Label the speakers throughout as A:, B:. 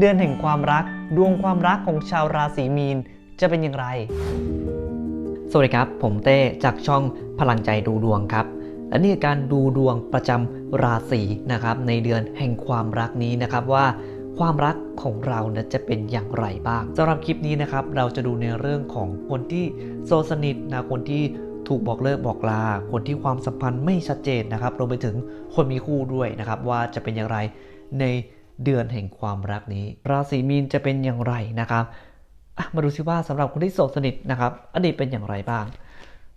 A: เดือนแห่งความรัก ดวงความรักของชาวราศีมีนจะเป็นอย่างไร สวัสดีครับ ผมเต้จากช่องพลังใจดูดวงครับ และนี่คือการดูดวงประจำราศีนะครับในเดือนแห่งความรักนี้นะครับว่าความรักของเรานะจะเป็นอย่างไรบ้างสำหรับคลิปนี้นะครับ เราจะดูในเรื่องของคนที่โซสนิทนะคนที่ถูกบอกเลิกบอกลา คนที่ความสัมพันธ์ไม่ชัดเจนนะครับรวมไปถึงคนมีคู่ด้วยนะครับว่าจะเป็นอย่างไรใน เดือนแห่งความรักนี้ ราศีมีนจะเป็นอย่างไรนะครับมาดูซิว่าสำหรับคนที่โสดสนิทนะครับอดีตเป็นอย่างไรบ้าง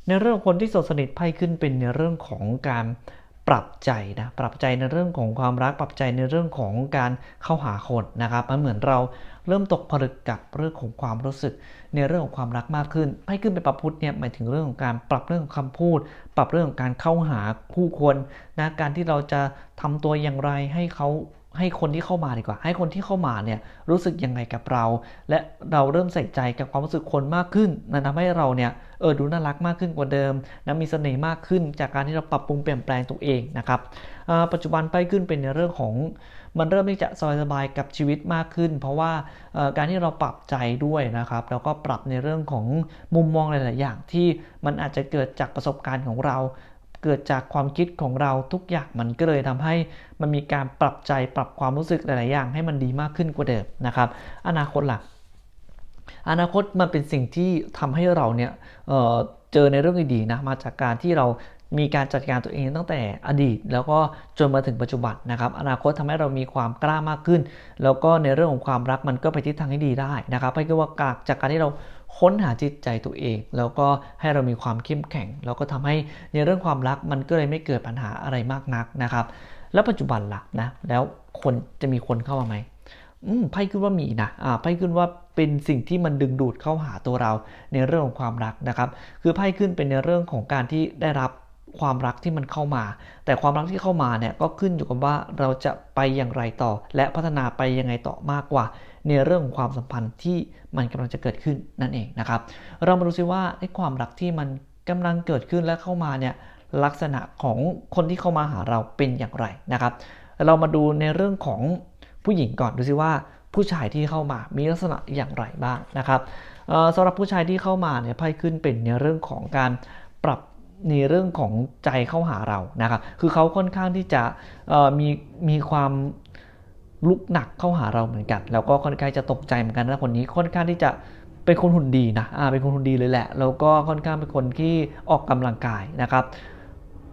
A: ในเรื่องคนที่โสดสนิทไพ่ขึ้นเป็นในเรื่องของการปรับใจนะปรับใจในเรื่องของความรัก ปรับใจในเรื่องของการเข้าหาคนนะครับมันเหมือนเราเริ่มตกผลึกกับเรื่องของความรู้สึก ในเรื่องของความรักมากขึ้นไพ่ขึ้นเป็นปรับพุทธเนี่ยหมายถึงเรื่องของการปรับเรื่องของคำพูด ปรับเรื่องของการเข้าหาผู้คนนะการที่เราจะทำตัวอย่างไรให้เขา ให้คนที่เข้ามาดีกว่า ให้คนที่เข้ามาเนี่ยรู้สึกยังไงกับเรา และเราเริ่มใส่ใจกับความรู้สึกคนมากขึ้นนะทำให้เราเนี่ยเออดูน่ารักมากขึ้นกว่าเดิมนะมีเสน่ห์มากขึ้นจากการที่เราปรับปรุงเปลี่ยนแปลงตัวเองนะครับปัจจุบันไปขึ้นเป็นในเรื่องของมันเริ่มที่จะสบายๆกับชีวิตมากขึ้น เพราะว่าการที่เราปรับใจด้วยนะครับ แล้วก็ปรับในเรื่องของมุมมองหลาย ๆ อย่างที่มันอาจจะเกิดจากประสบการณ์ของเรา เกิดจากความคิดของเราทุกอย่างมันก็เลยทำให้มันมีการปรับใจปรับความรู้สึกหลาย ๆ อย่างให้มันดีมากขึ้นกว่าเดิมนะครับ อนาคตล่ะ อนาคตมันเป็นสิ่งที่ทำให้เราเนี่ยเเจอในเรื่องดีๆนะมาจากการที่เรามีการจัดการตัวเองตั้งแต่อดีต แล้วก็จนมาถึงปัจจุบันนะครับอนาคตทำให้เรามีความกล้ามากขึ้น แล้วก็ในเรื่องของความรักมันก็ไปทิศทางที่ดีได้นะครับไปก็ว่าจากการที่เรา ค้นหาจิตใจตัวเอง แล้วก็ให้เรามีความเข้มแข็ง แล้วก็ทำให้ในเรื่องความรักมันก็เลยไม่เกิดปัญหาอะไรมากนักนะครับ แล้วปัจจุบันล่ะนะแล้วคนจะมีคนเข้ามาไหมอืมไพ่ขึ้นว่ามีนะอ่าไพ่ขึ้นว่าเป็นสิ่งที่มันดึงดูดเข้าหาตัวเราในเรื่องของความรักนะครับ คือไพ่ขึ้นเป็นในเรื่องของการที่ได้รับ ความรักที่มันเข้ามา แต่ความรักที่เข้ามาเนี่ยก็ขึ้นอยู่กับว่าเราจะไปอย่างไรต่อ และพัฒนาไปยังไงต่อมากกว่า ในเรื่องของความสัมพันธ์ที่มันกำลังจะเกิดขึ้นนั่นเองนะครับ เรามาดูซิว่าไอ้ความรักที่มันกำลังเกิดขึ้นและเข้ามาเนี่ยลักษณะของคนที่เข้ามาหาเราเป็นอย่างไรนะครับ เรามาดูในเรื่องของผู้หญิงก่อนดูซิว่าผู้ชายที่เข้ามามีลักษณะอย่างไรบ้างนะครับเอ่อสำหรับผู้ชายที่เข้ามาเนี่ยไพ่ขึ้นเป็นในเรื่องของการ ในเรื่องของใจเข้าหาเรานะครับคือเขาค่อนข้างที่จะมีมีความลุกหนักเข้าหาเราเหมือนกัน แล้วก็ค่อนข้างจะตกใจเหมือนกันนะคนนี้ค่อนข้างที่จะเป็นคนหุ่นดีนะอ่าเป็นคนหุ่นดีเลยแหละ แล้วก็ค่อนข้างเป็นคนที่ออกกำลังกายนะครับ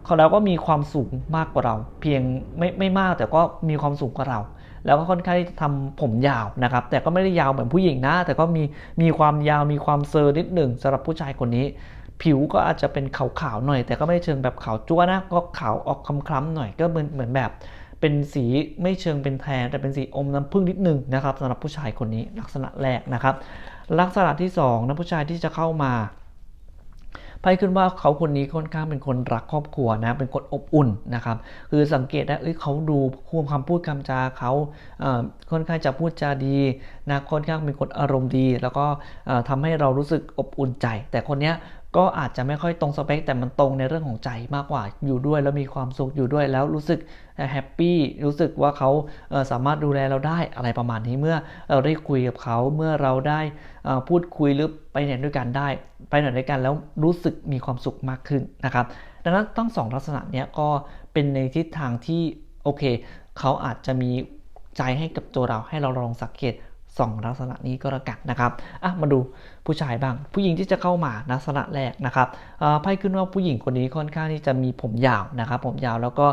A: เขาแล้วก็มีความสูงมากกว่าเรา เพียงไม่ไม่มากแต่ก็มีความสูงกว่าเรา แล้วก็ค่อนข้างที่จะทำผมยาวนะครับ แต่ก็ไม่ได้ยาวเหมือนผู้หญิงนะ แต่ก็มีมีความยาวมีความเซอร์นิดหนึ่งสำหรับผู้ชายคนนี้ ผิวก็อาจจะเป็นขาวๆหน่อย แต่ก็ไม่เชิงแบบขาวจ้วนะก็ขาวออกคล้ำๆหน่อยก็เหมือนเหมือนแบบ เป็นสีไม่เชิงเป็นแทน แต่เป็นสีอมน้ำผึ้งนิดหนึงนะครับสำหรับผู้ชายคนนี้ลักษณะแรกนะครับ ลักษณะที่สองนะผู้ชายที่จะเข้ามาไพ่ขึ้นว่าเขาคนนี้ค่อนข้างเป็นคนรักครอบครัวนะ เป็นคนอบอุ่นนะครับ คือสังเกตได้เอ้ยเขาดูควคำพูดคำจาเขาค่อนข้างจะพูดจาดีนะ ค่อนข้างเป็นคนอารมณ์ดี แล้วก็เอ่อทำให้เรารู้สึกอบอุ่นใจ แต่คนเนี้ย ก็อาจจะไม่ค่อยตรงสเปคแต่มันตรงในเรื่องของใจมากกว่าอยู่ด้วยแล้วมีความสุขอยู่ด้วยแล้วรู้สึกแฮปปี้รู้สึกว่าเขาเสามารถดูแลเราได้อะไรประมาณนี้เมื่อเราได้คุยกับเขาเมื่อเราได้พูดคุยหรือไปไหนด้วยกันได้ ไปไหนด้วยกันแล้วรู้สึกมีความสุขมากขึ้นนะครับ ดังนั้นทั้งสองลักษณะนี้ก็เป็นในทิศทางที่โอเค เขาอาจจะมีใจให้กับตัวเราให้เราลองสังเกต สองลักษณะนี้ก็แล้วกันนะครับอะมาดูผู้ชายบ้าง ผู้หญิงที่จะเข้ามาลักษณะแรกนะครับอ่อไพ่ขึ้นว่าผู้หญิงคนนี้ค่อนข้างที่จะมีผมยาวนะครับ ผมยาวแล้วก็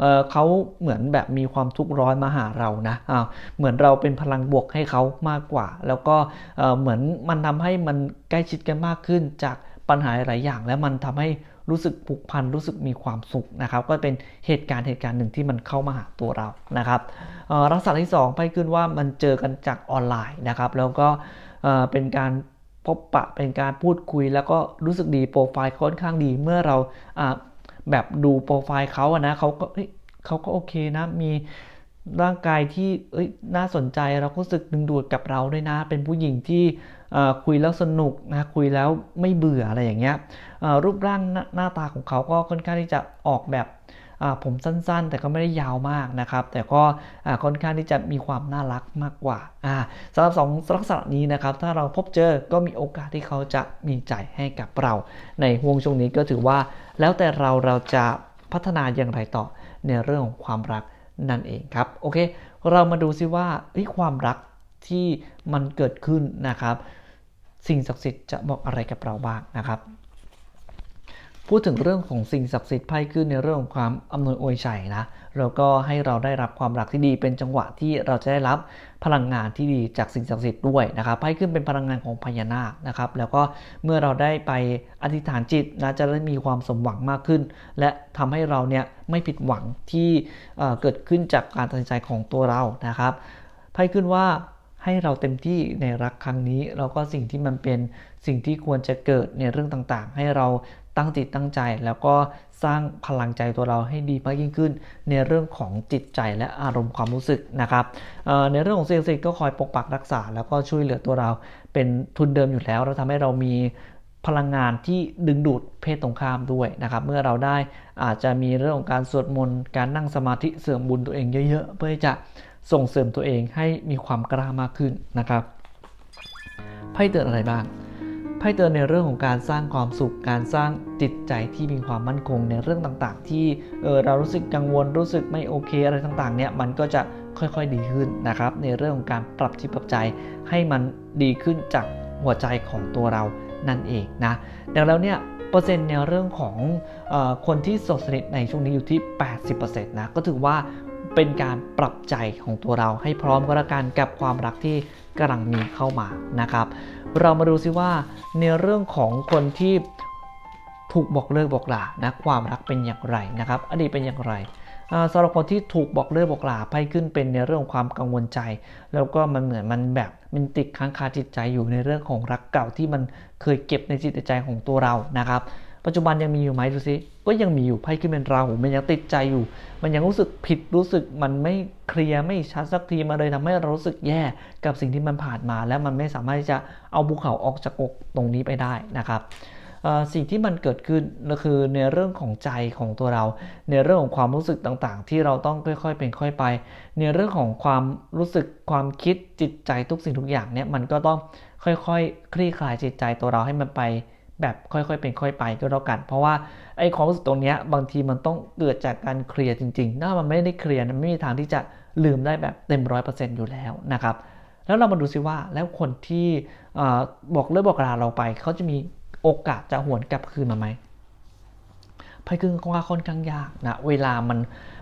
A: เอ่อเขาเหมือนแบบมีความทุกข์ร้อนมาหาเรานะอ่าเหมือนเราเป็นพลังบวกให้เขามากกว่า แล้วก็เอ่อเหมือนมันทำให้มันใกล้ชิดกันมากขึ้นจากปัญหาหลายอย่าง และมันทำให้ รู้สึกผูกพันรู้สึกมีความสุขนะครับ ก็เป็นเหตุการณ์เหตุการณ์หนึ่งที่มันเข้ามาหาตัวเรานะครับลักษณะที่2ไปขึ้นว่ามันเจอกันจากออนไลน์นะครับ แล้วก็เป็นการพบปะเป็นการพูดคุย แล้วก็รู้สึกดีโปรไฟล์ค่อนข้างดีเมื่อเราแบบดูโปรไฟล์เขาอะนะเขาก็เขาก็โอเคนะมีร่างกายที่น่าสนใจเราก็รู้สึกดึงดูดกับเราด้วยนะ เป็นผู้หญิงที่ คุยแล้วสนุกนะคุยแล้วไม่เบื่ออะไรอย่างเงี้ยรูปร่างหน้าหน้าตาของเขาก็ค่อนข้างที่จะออกแบบผมสั้นๆ แต่ก็ไม่ได้ยาวมากนะครับ แต่ก็ค่อนข้างที่จะมีความน่ารักมากกว่าสำหรับสองลักษณะนี้นะครับ ถ้าเราพบเจอก็มีโอกาสที่เขาจะมีใจให้กับเรา ในห่วงช่วงนี้ก็ถือว่า แล้วแต่เราเราจะพัฒนาอย่างไรต่อในเรื่องของความรักนั่นเองครับ โอเค เรามาดูซิว่าความรักที่มันเกิดขึ้นนะครับ สิ่งศักดิ์สิทธิ์จะบอกอะไรกับเราบ้างนะครับ พูดถึงเรื่องของสิ่งศักดิ์สิทธิ์ไพ่ขึ้นในเรื่องของความอำนวยอวยชัยนะแล้วก็ให้เราได้รับความรักที่ดีเป็นจังหวะที่เราจะได้รับพลังงานที่ดีจากสิ่งศักดิ์สิทธิ์ด้วยนะครับไพ่ขึ้นเป็นพลังงานของพญานาคนะครับ แล้วก็เมื่อเราได้ไปอธิษฐานจิตนะจะได้มีความสมหวังมากขึ้น และทำให้เราเนี่ยไม่ผิดหวังที่เกิดขึ้นจากการตัดสินใจของตัวเรานะครับไพ่ขึ้นว่า ให้เราเต็มที่ในรักครั้งนี้แล้วก็สิ่งที่มันเป็นสิ่งที่ควรจะเกิดในเรื่องต่างๆ ให้เราตั้งจิตตั้งใจ แล้วก็สร้างพลังใจตัวเราให้ดีมากยิ่งขึ้น ในเรื่องของจิตใจและอารมณ์ความรู้สึกนะครับในเรื่องของสิ่งศักดิ์สิก็คอยปกปักรักษา แล้วก็ช่วยเหลือตัวเราเป็นทุนเดิมอยู่แล้ว เราทำให้เรามีพลังงานที่ดึงดูดเพศตรงข้ามด้วยนะครับ เมื่อเราได้อาจจะมีเรื่องของการสวดมนต์การนั่งสมาธิเสริมบุญตัวเองเยอะ ๆ เพื่อจะ ส่งเสริมตัวเองให้มีความกล้ามากขึ้นนะครับไพ่เตือนอะไรบ้างไพ่เตือนในเรื่องของการสร้างความสุข การสร้างจิตใจที่มีความมั่นคงในเรื่องต่างๆ ที่เออเรารู้สึกกังวลรู้สึกไม่โอเคอะไรต่างๆเนี่ยมันก็จะค่อยๆดีขึ้นนะครับ ในเรื่องของการปรับจิตปรับใจให้มันดีขึ้นจากหัวใจของตัวเรานั่นเองนะดังแล้วเนี่ยเปอร์เซ็นต์ในเรื่องของอคนที่สดสนิทในช่วงนี้อยู่ที่ 80%นะก็ถือว่า เป็นการปรับใจของตัวเราให้พร้อมก็แล้วกันกับความรักที่กำลังมีเข้ามานะครับ เรามาดูซิว่าในเรื่องของคนที่ถูกบอกเลิกบอกลานะความรักเป็นอย่างไรนะครับ อดีตเป็นอย่างไรสำหรับคนที่ถูกบอกเลิกบอกลาไพ่ขึ้นเป็นในเรื่องความกังวลใจ แล้วก็มันเหมือนมันแบบมันติดค้างคาจิตใจอยู่ในเรื่องของรักเก่าที่มันเคยเก็บในจิตใจของตัวเรานะครับ ปัจจุบันยังมีอยู่ไหมดูสิ ก็ยังมีอยู่ไพ่ขึ้นเป็นราหูมันยังติดใจอยู่ มันยังรู้สึกผิดรู้สึกมันไม่เคลียร์ไม่ชัดสักทีมาเลยทำให้เรารู้สึกแย่กับสิ่งที่มันผ่านมา แล้วมันไม่สามารถที่จะเอาภูเขาออกจากอกตรงนี้ไปได้นะครับสิ่งที่มันเกิดขึ้นก็คือในเรื่องของใจของตัวเรา ในเรื่องของความรู้สึกต่างๆ ที่เราต้องค่อยๆ เป็นค่อยไป ในเรื่องของความรู้สึกความคิดจิตใจทุกสิ่งทุกอย่างเนี่ยมันก็ต้องค่อยๆ คลี่คลายจิตใจตัวเราให้มันไป แบบค่อยๆ เป็นค่อยไปก็แล้วกัน เพราะว่าไอ้ความรู้สึกตรงนี้บางทีมันต้องเกิดจากการเคลียร์จริงๆ ถ้ามันไม่ได้เคลียร์มันไม่มีทางที่จะลืมได้แบบเต็มร้อยเปอร์เซ็นต์อยู่แล้วนะครับ แล้วเรามาดูซิว่าแล้วคนที่บอกเลิกบอกลาเราไป เขาจะมีโอกาสจะหวนกลับคืนมาไหมไพ่ครึ่งก็ค่อนข้างยากนะ เวลามัน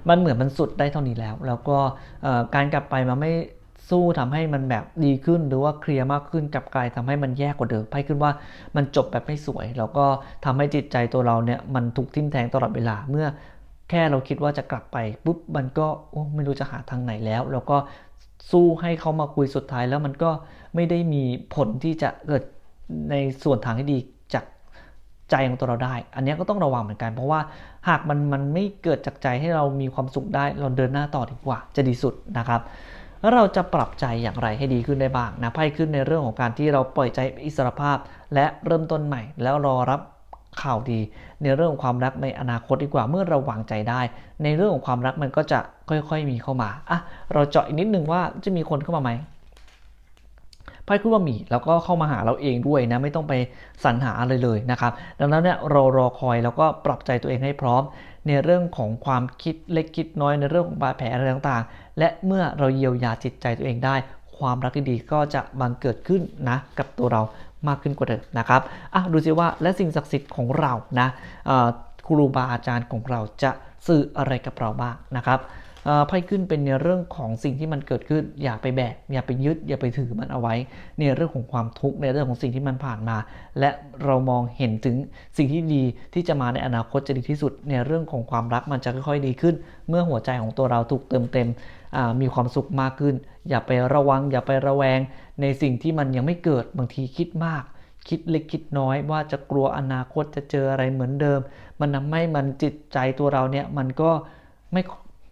A: มันเหมือนมันสุดได้เท่านี้แล้ว แล้วก็การกลับไปมันไม่ สู้ทำให้มันแบบดีขึ้นหรือว่าเคลียร์มากขึ้นกับกายทำให้มันแย่กว่าเดิมไพ่ขึ้นว่ามันจบแบบไม่สวย แล้วก็ทำให้จิตใจตัวเราเนี่ยมันถูกทิ่มแทงตลอดเวลาเมื่อแค่เราคิดว่าจะกลับไปปุ๊บมันก็โอ้ไม่รู้จะหาทางไหนแล้ว แล้วก็สู้ให้เขามาคุยสุดท้ายแล้วมันก็ไม่ได้มีผลที่จะเกิดในส่วนทางที่ดีจากใจของตัวเราได้ อันนี้ก็ต้องระวังเหมือนกัน เพราะว่าหากมันมันไม่เกิดจากใจให้เรามีความสุขได้เราเดินหน้าต่อดีกว่าจะดีสุดนะครับ แล้วเราจะปรับใจอย่างไรให้ดีขึ้นได้บ้างนะไพ่ขึ้นในเรื่องของการที่เราปล่อยใจอิสรภาพ และเริ่มต้นใหม่ แล้วรอรับข่าวดีในเรื่องของความรักในอนาคตดีกว่าเมื่อเราวางใจได้ ในเรื่องของความรักมันก็จะค่อยๆมีเข้ามาอะเราเจาะอีกนิดนึงว่าจะมีคนเข้ามาไหม ไพ่คู่ว่ามีแล้วก็เข้ามาหาเราเองด้วยนะไม่ต้องไปสรรหาอะไรเลยนะครับ ดังนั้นเนี่ยเรารอคอยแล้วก็ปรับใจตัวเองให้พร้อม ในเรื่องของความคิดเล็กคิดน้อยในเรื่องของบาดแผลอะไรต่างๆ และเมื่อเราเยียวยาจิตใจตัวเองได้ ความรักที่ดีก็จะบังเกิดขึ้นนะกับตัวเรามากขึ้นกว่าเดิมนะครับอะดูสิว่าและสิ่งศักดิ์สิทธิ์ของเรานะครูบาอาจารย์ของเราจะสื่ออะไรกับเราบ้างนะครับ ไพ่ขึ้นเป็นในเรื่องของสิ่งที่มันเกิดขึ้น อย่าไปแบกอย่าไปยึด อย่าไปถือมันเอาไว้ ในเรื่องของความทุกข์ในเรื่องของสิ่งที่มันผ่านมา และเรามองเห็นถึงสิ่งที่ดีที่จะมาในอนาคตจะดีที่สุด ในเรื่องของความรักมันจะค่อยๆดีขึ้น เมื่อหัวใจของตัวเราถูกเติมเต็มมีความสุขมากขึ้น อย่าไประวัง อย่าไประแวง ในสิ่งที่มันยังไม่เกิดบางทีคิดมากคิดเล็กคิดน้อยว่าจะกลัวอนาคตจะเจออะไรเหมือนเดิม มันทำให้มันจิตใจตัวเราเนี่ยมันก็ไม่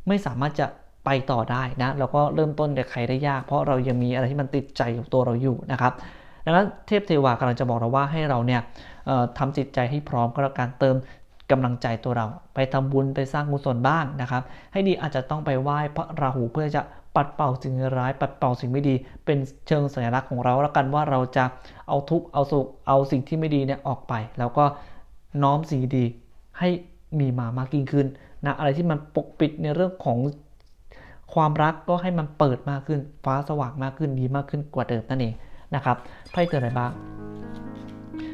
A: ไม่สามารถจะไปต่อได้นะเราก็เริ่มต้นกับใครได้ยาก เพราะเรายังมีอะไรที่มันติดใจอยู่ตัวเราอยู่นะครับดังนั้นเทพเทวากำลังจะบอกเราว่าให้เราเนี่ยทำจิตใจให้พร้อมก็แล้วการเติมกำลังใจตัวเรา ไปทำบุญไปสร้างกุศลบ้างนะครับ ให้ดีอาจจะต้องไปไหว้พระราหูเพื่อจะปัดเป่าสิ่งร้าย ปัดเป่าสิ่งไม่ดี เป็นเชิงสัญลักษณ์ของเราแล้วกันว่าเราจะเอาทุกข์เอาสุขเอาสิ่งที่ไม่ดีเนี่ยออกไป แล้วก็น้อมสิ่งดีให้ มีมามากยิ่งขึ้นนะอะไรที่มันปกปิดในเรื่องของความรักก็ให้มันเปิดมากขึ้นฟ้าสว่างมากขึ้นดีมากขึ้นกว่าเดิมนั่นเองนะครับไพ่เตือนอะไรบ้าง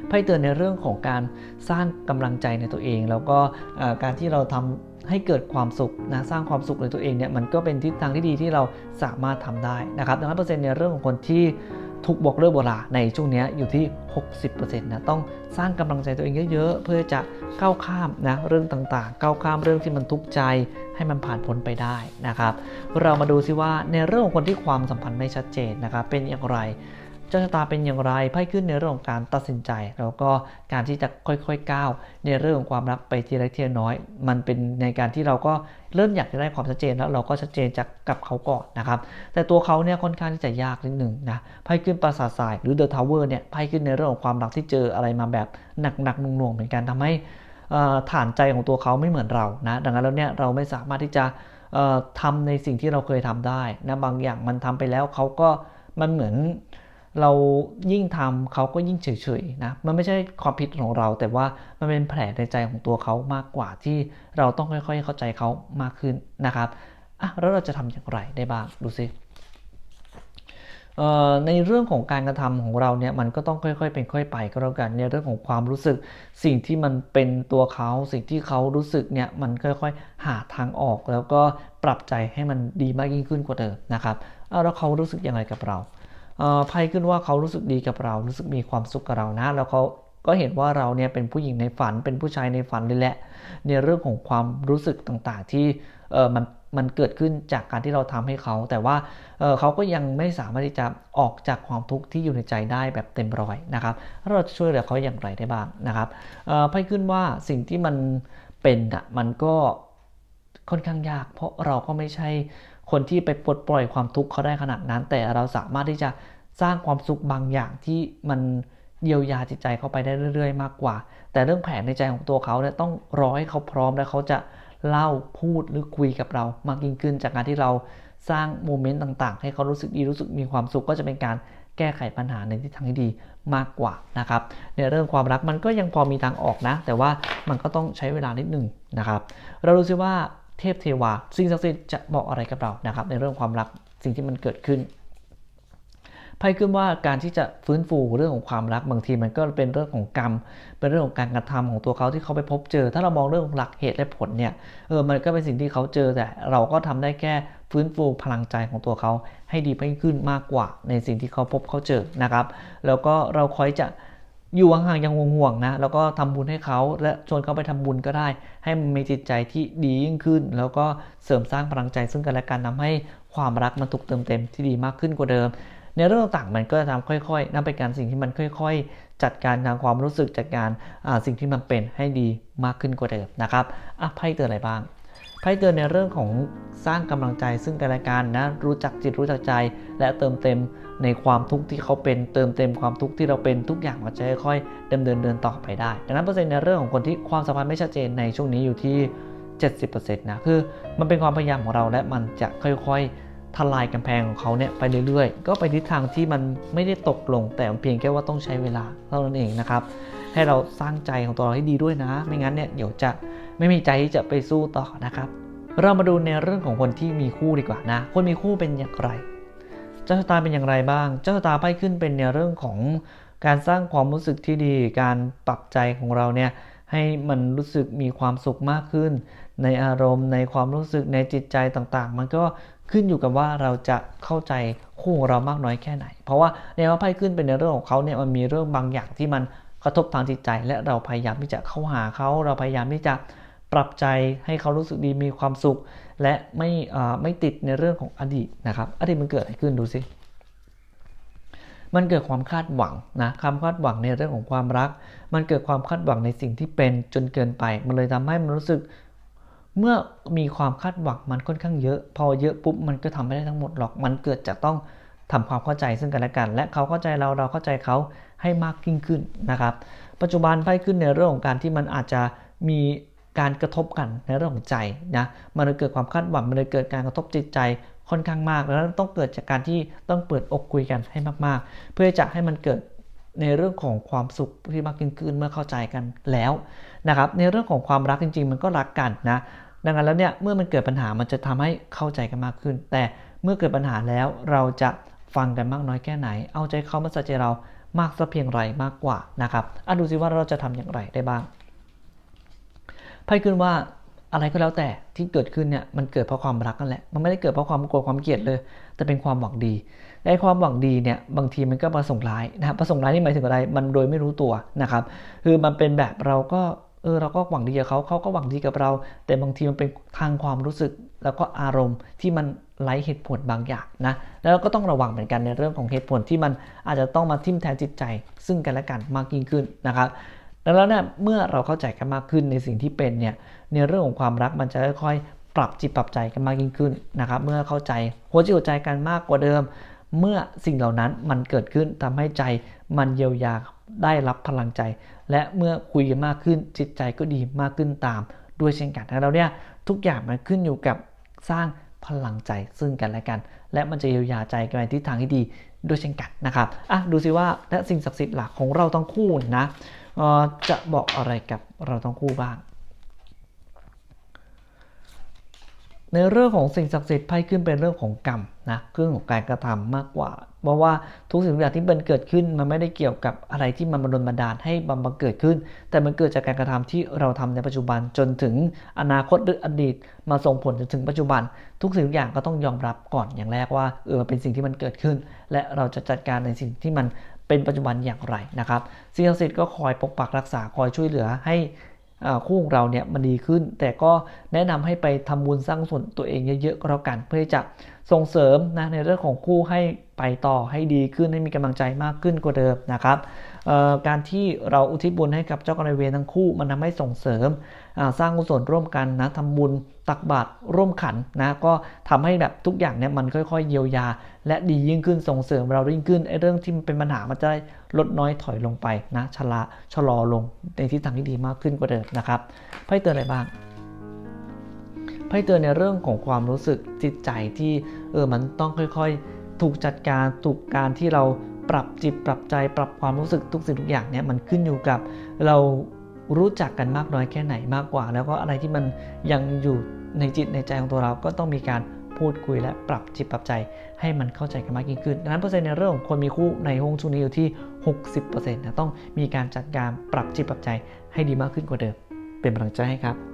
A: ไพ่เตือนในเรื่องของการสร้างกำลังใจในตัวเอง แล้วก็การที่เราทำให้เกิดความสุขนะสร้างความสุขในตัวเองเนี่ยมันก็เป็นทิศทางที่ดีที่เราสามารถทำได้นะครับดังนั้นเปอร์เซ็นต์ในเรื่องของคนที่ ถูกบอกเลิกโบราในช่วงนี้อยู่ที่ 60%นะต้องสร้างกำลังใจตัวเองเยอะๆ เพื่อจะก้าวข้ามนะเรื่องต่างๆก้าวข้ามเรื่องที่มันทุกข์ใจให้มันผ่านพ้นไปได้นะครับ เรามาดูซิว่าในเรื่องของคนที่ความสัมพันธ์ไม่ชัดเจนนะครับเป็นอย่างไร จ้าชะตาเป็นอย่างไรไพ่ขึ้นในเรื่องของการตัดสินใจ แล้วก็การที่จะค่อยๆก้าวในเรื่องของความรักไปทีละทีละน้อย มันเป็นในการที่เราก็เริ่มอยากจะได้ความชัดเจนแล้วเราก็ชัดเจนจากกับเขาก่อนนะครับ แต่ตัวเขาเนี่ยค่อนข้างที่จะยากนิดหนึ่งนะไพ่ขึ้นปราสาททรายหรือเดอะทาวเวอร์เนี่ยไพ่ขึ้นในเรื่องของความรักที่เจออะไรมาแบบหนักๆหน่วงๆเหมือนกันทำให้ฐานใจของตัวเขาไม่เหมือนเรานะดังนั้นแล้วเนี่ยเราไม่สามารถที่จะทำในสิ่งที่เราเคยทำได้นะบางอย่างมันทำไปแล้วเขาก็มันเหมือน เรายิ่งทำเขาก็ยิ่งเฉยๆนะมันไม่ใช่ความผิดของเรา แต่ว่ามันเป็นแผลในใจของตัวเขามากกว่าที่เราต้องค่อยๆ เข้าใจเขามากขึ้นนะครับอะแล้วเราจะทำอย่างไรได้บ้างดูสิในเรื่องของการกระทำของเราเนี่ยมันก็ต้องค่อยๆ เป็นค่อยไปก็แล้วกันในเรื่องของความรู้สึก สิ่งที่มันเป็นตัวเขา สิ่งที่เขารู้สึกเนี่ยมันค่อยๆ หาทางออก แล้วก็ปรับใจให้มันดีมากยิ่งขึ้นกว่าเดิมนะครับแล้วเขารู้สึกยังไงกับเรา ไพ่ขึ้นว่าเขารู้สึกดีกับเรา รู้สึกมีความสุขกับเรานะ แล้วเขาก็เห็นว่าเราเนี่ยเป็นผู้หญิงในฝัน เป็นผู้ชายในฝันเลยแหละ ในเรื่องของความรู้สึกต่างๆ ที่เออมันมันเกิดขึ้นจากการที่เราทำให้เขา แต่ว่าเเขาก็ยังไม่สามารถที่จะออกจากความทุกข์ที่อยู่ในใจได้แบบเต็มร้อยนะครับเราจะช่วยเหลือเขาอย่างไรได้บ้างนะครับไพ่ขึ้นว่าสิ่งที่มันเป็นอะมันก็ค่อนข้างยาก เพราะเราก็ไม่ใช่คนที่ไปปลดปล่อยความทุกข์เขาได้ขนาดนั้น แต่เราสามารถที่จะ สร้างความสุขบางอย่างที่มันเยียวยาจิตใจเขาไปได้เรื่อย ๆ มากกว่า แต่เรื่องแผนในใจของตัวเขาเนี่ยต้องรอให้เขาพร้อมแล้วเขาจะเล่าพูดหรือคุยกับเรามากยิ่งขึ้น จากการที่เราสร้างโมเมนต์ต่าง ๆ ให้เขารู้สึกดีรู้สึกมีความสุขก็จะเป็นการแก้ไขปัญหาในทิศทางที่ดีมากกว่านะครับในเรื่องความรักมันก็ยังพอมีทางออกนะ แต่ว่ามันก็ต้องใช้เวลานิดหนึ่งนะครับ เราดูซิว่าเทพเทวาสิ่งศักดิ์สิทธิ์จะบอกอะไรกับเรานะครับ ในเรื่องความรักสิ่งที่มันเกิดขึ้น ไพ่ขึ้นว่าการที่จะฟื้นฟูเรื่องของความรักบางทีมันก็เป็นเรื่องของกรรม เป็นเรื่องของการกระทำของตัวเขาที่เขาไปพบเจอ ถ้าเรามองเรื่องของหลักเหตุและผลเนี่ยเออมันก็เป็นสิ่งที่เขาเจอแต่เราก็ทำได้แค่ฟื้นฟูพลังใจของตัวเขาให้ดีไปขึ้นมากกว่า ในสิ่งที่เขาพบเขาเจอนะครับ แล้วก็เราคอยจะอยู่ห่างๆยังห่วงๆนะแล้วก็ทำบุญให้เขาและชวนเขาไปทำบุญก็ได้ ให้มันมีจิตใจที่ดียิ่งขึ้น แล้วก็เสริมสร้างพลังใจซึ่งกันและกันทาให้ความรักมันถูกเติมเต็มที่ดีมากขึ้นกว่าเดิม ในเรื่องต่างๆ มันก็จะทำค่อยๆนั่นเป็นการสิ่งที่มันค่อย ๆ จัดการทางความรู้สึกจัดการสิ่งที่มันเป็นให้ดีมากขึ้นกว่าเดิมนะครับอะไพ่เตือนอะไรบ้างไพ่เตือนในเรื่องของสร้างกำลังใจซึ่งกันและกันนะรู้จักจิตรู้จักใจ และเติมเต็มในความทุกข์ที่เขาเป็นเติมเต็มความทุกข์ที่เราเป็นทุกอย่างมันจะค่อยๆดำเนินเดินต่อไปได้ ดังนั้นเปอร์เซ็นต์ในเรื่องของคนที่ความสัมพันธ์ไม่ชัดเจนในช่วงนี้อยู่ที่ 70%นะคือมันเป็นความพยายามของเราและมันจะค่อยๆ ทลายกำแพงของเขาเนี่ยไปเรื่อยๆ ก็ไปทิศทางที่มันไม่ได้ตกลง แต่เพียงแค่ว่าต้องใช้เวลาเท่านั้นเองนะครับให้เราสร้างใจของตัวเราให้ดีด้วยนะ ไม่งั้นเนี่ยเดี๋ยวจะไม่มีใจที่จะไปสู้ต่อนะครับ เรามาดูในเรื่องของคนที่มีคู่ดีกว่านะ คนมีคู่เป็นอย่างไร เจ้าชะตาเป็นอย่างไรบ้าง เจ้าชะตาไพ่ขึ้นเป็นในเรื่องของการสร้างความรู้สึกที่ดี การปรับใจของเราเนี่ยให้มันรู้สึกมีความสุขมากขึ้น ในอารมณ์ในความรู้สึกในจิตใจต่างๆ มันก็ ขึ้นอยู่กับว่าเราจะเข้าใจคู่ของเรามากน้อยแค่ไหน เพราะว่าในว่าไพ่ขึ้นเป็นในเรื่องของเขาเนี่ยมันมีเรื่องบางอย่างที่มันกระทบทางจิตใจ และเราพยายามที่จะเข้าหาเขาเราพยายามที่จะปรับใจให้เขารู้สึกดีมีความสุข และไม่ไม่ติดในเรื่องของอดีตนะครับอดีตมันเกิดอะไรขึ้นดูสิมันเกิดความคาดหวังนะความคาดหวังในเรื่องของความรัก มันเกิดความคาดหวังในสิ่งที่เป็นจนเกินไป มันเลยทำให้มันรู้สึก เมื่อมีความคาดหวังมันค่อนข้างเยอะ พอเยอะปุ๊บมันก็ทำไม่ได้ทั้งหมดหรอก มันเกิดจะต้องทำความเข้าใจซึ่งกันและกัน และเขาเข้าใจเราเราเข้าใจเขาให้มากยิ่งขึ้นนะครับ ปัจจุบันไพ่ขึ้นในเรื่องของการที่มันอาจจะมีการกระทบกันในเรื่องของใจนะมันเลยเกิดความคาดหวังมันเลยเกิดการกระทบจิตใจค่อนข้างมาก แล้วต้องเกิดจากการที่ต้องเปิดอกคุยกันให้มากๆ เพื่อจะให้มันเกิด ในเรื่องของความสุขที่มากยิ่งขึ้นเมื่อเข้าใจกันแล้วนะครับ ในเรื่องของความรักจริง ๆ มันก็รักกันนะ ดังนั้นแล้วเนี่ยเมื่อมันเกิดปัญหามันจะทำให้เข้าใจกันมากขึ้น แต่เมื่อเกิดปัญหาแล้วเราจะฟังกันมากน้อยแค่ไหน เอาใจเขามาใส่ใจเรามากสักเพียงไรมากกว่านะครับอะดูสิว่าเราจะทำอย่างไรได้บ้างไพ่ขึ้นว่าอะไรก็แล้วแต่ที่เกิดขึ้นเนี่ยมันเกิดเพราะความรักนั่นแหละ มันไม่ได้เกิดเพราะความโกรธความเกลียดเลย แต่เป็นความหวังดี และความหวังดีเนี่ยบางทีมันก็ประสงค์ร้ายนะครับประสงค์ร้ายนี่หมายถึงอะไรมันโดยไม่รู้ตัวนะครับคือมันเป็นแบบเราก็เออเราก็หวังดีกับเขาเขาก็หวังดีกับเรา แต่บางทีมันเป็นทางความรู้สึกแล้วก็อารมณ์ที่มันไร้เหตุผลบางอย่างนะแล้วก็ต้องระวังเหมือนกันในเรื่องของเหตุผลที่มันอาจจะต้องมาทิ่มแทนจิตใจ ซึ่งกันและกันมากยิ่งขึ้นนะครับดังนั้นเนี่ยเมื่อเราเข้าใจกันมากขึ้นในสิ่งที่เป็นเนี่ยในเรื่องของความรักมันจะค่อยๆปรับจิตปรับใจกันมากยิ่งขึ้นนะครับเมื่อเข้าใจหัวจิตหัวใจกันมากกว่าเดิม เมื่อสิ่งเหล่านั้นมันเกิดขึ้นทำให้ใจมันเยียวยาได้รับพลังใจ และเมื่อคุยกันมากขึ้นจิตใจก็ดีมากขึ้นตาม ด้วยเช่นกันแล้วเนี่ยทุกอย่างมันขึ้นอยู่กับสร้างพลังใจซึ่งกันและกัน และมันจะเยียวยาใจกันในทิศทางที่ดีด้วยเช่นกันนะครับอะดูสิว่าและสิ่งศักดิ์สิทธิ์หลักของเราทั้งคู่นะจะบอกอะไรกับเราทั้งคู่บ้าง ในเรื่องของสิ่งศักดิ์สิทธิ์ไพ่ขึ้นเป็นเรื่องของกรรมนะเรื่องของการกระทำมากกว่า เพราะว่าทุกสิ่งทุกอย่างที่มันเกิดขึ้นมันไม่ได้เกี่ยวกับอะไรที่มันบันดลบันดาลให้บังเกิดขึ้น แต่มันเกิดจากการกระทำที่เราทำในปัจจุบันจนถึงอนาคตหรืออดีต มาส่งผลจนถึงปัจจุบัน ทุกสิ่งทุกอย่างก็ต้องยอมรับก่อนอย่างแรกว่าเออมันเป็นสิ่งที่มันเกิดขึ้น และเราจะจัดการในสิ่งที่มันเป็นปัจจุบันอย่างไรนะครับสิ่งศักดิ์สิทธิ์ก็คอยปกปักรักษาคอยช่วยเหลือให้ คู่ของเราเนี่ยมันดีขึ้น แต่ก็แนะนำให้ไปทำบุญสร้างส่วนตัวเองเยอะๆก็แล้วกัน เพื่อจะส่งเสริมนะในเรื่องของคู่ให้ไปต่อให้ดีขึ้นให้มีกำลังใจมากขึ้นกว่าเดิมนะครับการที่เราอุทิศบุญให้กับเจ้ากรรมนายเวรทั้งคู่มันทาให้ส่งเสริม สร้างกุศลร่วมกันนะทำบุญตักบาตรร่วมขันนะก็ทำให้แบบทุกอย่างเนี่ยมันค่อยๆ เยียวยา และดียิ่งขึ้นส่งเสริมเรายิ่งขึ้นไอ้เรื่องที่เป็นปัญหามันจะลดน้อยถอยลงไปนะชะลาชะลอลงในทิศทางที่ดีมากขึ้นกว่าเดิมนะครับไพ่เตือนอะไรบ้างไพ่เตือนในเรื่องของความรู้สึกจิตใจที่เออมันต้องค่อยๆ ถูกจัดการถูกการที่เราปรับจิตปรับใจปรับความรู้สึกทุกสิ่งทุกอย่างเนี่ยมันขึ้นอยู่กับเรา รู้จักกันมากน้อยแค่ไหนมากกว่า แล้วก็อะไรที่มันยังอยู่ในจิตในใจของตัวเราก็ต้องมีการพูดคุยและปรับจิตปรับใจให้มันเข้าใจกันมากยิ่งขึ้น ดังนั้นเปอร์เซ็นต์ในเรื่องของคนมีคู่ในห้องช่วงนี้อยู่ที่ 60%นะต้องมีการจัดการปรับจิตปรับใจให้ดีมากขึ้นกว่าเดิม เป็นกำลังใจให้ครับ